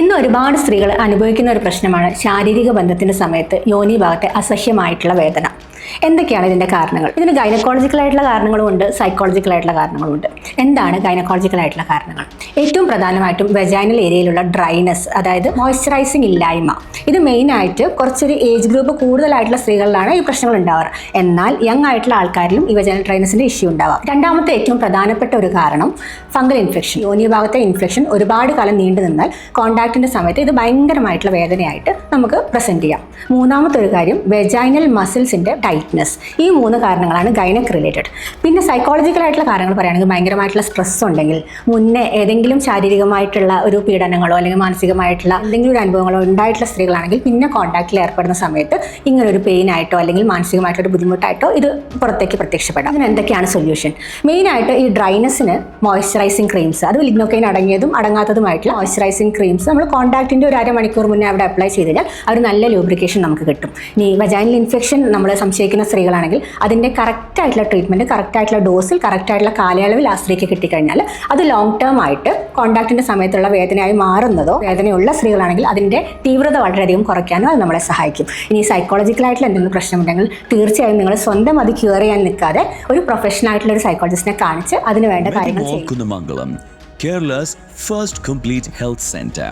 ഇന്ന് ഒരുപാട് സ്ത്രീകൾ അനുഭവിക്കുന്ന ഒരു പ്രശ്നമാണ് ശാരീരിക ബന്ധത്തിന്റെ സമയത്ത് യോനി ഭാഗത്തെ അസഹ്യമായിട്ടുള്ള വേദന. എന്തൊക്കെയാണ് ഇതിന്റെ കാരണങ്ങൾ? ഇതിന് ഗൈനക്കോളജിക്കൽ ആയിട്ടുള്ള കാരണങ്ങളും ഉണ്ട് സൈക്കോളജിക്കൽ ആയിട്ടുള്ള കാരണങ്ങളും ഉണ്ട്. എന്താണ് ഗൈനക്കോളജിക്കൽ ആയിട്ടുള്ള കാരണങ്ങൾ? ഏറ്റവും പ്രധാനമായിട്ടും വെജൈനൽ ഏരിയയിലുള്ള ഡ്രൈനെസ് അതായത് മോയ്സ്ചറൈസിങ് ഇല്ലായ്മ. ഇത് മെയിനായിട്ട് കുറച്ചൊരു ഏജ് ഗ്രൂപ്പ് കൂടുതലായിട്ടുള്ള സ്ത്രീകളിലാണ് ഈ പ്രശ്നങ്ങൾ ഉണ്ടാവാറ്. എന്നാൽ യങ് ആയിട്ടുള്ള ആൾക്കാരിലും ഈ വെജൈനൽ ഡ്രൈനസിന്റെ ഇഷ്യൂ ഉണ്ടാവാം. രണ്ടാമത്തെ ഏറ്റവും പ്രധാനപ്പെട്ട ഒരു കാരണം ഫംഗൽ ഇൻഫെക്ഷൻ യോനി ഭാഗത്തെ ഇൻഫെക്ഷൻ ഒരുപാട് കാലം നീണ്ടു നിന്നാൽ കോണ്ടാക്റ്റിന്റെ സമയത്ത് ഇത് ഭയങ്കരമായിട്ടുള്ള വേദനയായിട്ട് നമുക്ക് പ്രസന്റ് ചെയ്യാം. മൂന്നാമത്തെ ഒരു കാര്യം വെജൈനൽ മസിൽസിന്റെ ടൈറ്റ്നസ് ഈ മൂന്ന് കാരണങ്ങളാണ് ഗൈനക് റിലേറ്റഡ് പിന്നെ സൈക്കോളജിക്കൽ ആയിട്ടുള്ള കാര്യങ്ങൾ പറയുകയാണെങ്കിൽ ഭയങ്കരമായിട്ടുള്ള സ്ട്രെസ് ഉണ്ടെങ്കിൽ മുന്നേ ഏതെങ്കിലും ശാരീരികമായിട്ടുള്ള ഒരു പീഡനങ്ങളോ അല്ലെങ്കിൽ മാനസികമായിട്ടുള്ള എന്തെങ്കിലും ഒരു അനുഭവങ്ങളോ ഉണ്ടായിട്ടുള്ള സ്ത്രീകളാണെങ്കിൽ പിന്നെ കോൺടാക്റ്റിൽ ഏർപ്പെടുന്ന സമയത്ത് ഇങ്ങനെ ഒരു പെയിൻ ആയിട്ടോ അല്ലെങ്കിൽ മാനസികമായിട്ടൊരു ബുദ്ധിമുട്ടായിട്ടോ ഇത് പുറത്തേക്ക് പ്രത്യക്ഷപ്പെടാം. അതിന് എന്തൊക്കെയാണ് സൊല്യൂഷൻ മെയിനായിട്ട് ഈ ഡ്രൈനസിന് മോയ്സ്ചറൈസിങ് ക്രീംസ് അത് ലിഗ്നോക്കൈൻ അടങ്ങിയതും അടങ്ങാത്തതുമായിട്ടുള്ള മോയ്സ്ചറൈസിങ് ക്രീംസ് നമ്മൾ കോൺടാക്റ്റിന്റെ ഒരു അരമണിക്കൂർ മുന്നേ അവിടെ അപ്ലൈ ചെയ്ത് കഴിഞ്ഞാൽ ഒരു നല്ല ലൂബ്രിക്കേഷൻ നമുക്ക് കിട്ടും. ഇനി വജൈനൽ ഇൻഫെക്ഷൻ നമ്മൾ സംശയിക്കുന്ന സ്ത്രീകളാണെങ്കിൽ അതിന്റെ കറക്റ്റ് ആയിട്ടുള്ള ട്രീറ്റ്മെന്റ് കറക്റ്റ് ആയിട്ടുള്ള ഡോസിൽ കറക്റ്റ് ആയിട്ടുള്ള കാലയളവിൽ ആ സ്ത്രീക്ക് കിട്ടിക്കഴിഞ്ഞാൽ അത് ലോങ് ടേം ആയിട്ട് കോണ്ടാക്ടിന്റെ സമയത്തുള്ള വേദനയായി മാറുന്നതോ വേദനയുള്ള സ്ത്രീകളാണെങ്കിൽ അതിന്റെ തീവ്രത വളരെയധികം കുറയ്ക്കാനും അത് നമ്മളെ സഹായിക്കും ഇനി സൈക്കോളജിക്കലായിട്ടുള്ള എന്തെങ്കിലും പ്രശ്നമുണ്ടെങ്കിൽ തീർച്ചയായും നിങ്ങൾ സ്വന്തം അത് ക്യൂർ ചെയ്യാൻ നിൽക്കാതെ ഒരു പ്രൊഫഷണൽ ആയിട്ടുള്ള ഒരു സൈക്കോളജിസ്റ്റിനെ കാണിച്ച് അതിന് വേണ്ട കാര്യങ്ങൾ ചെയ്യും Kerala's first complete health centre.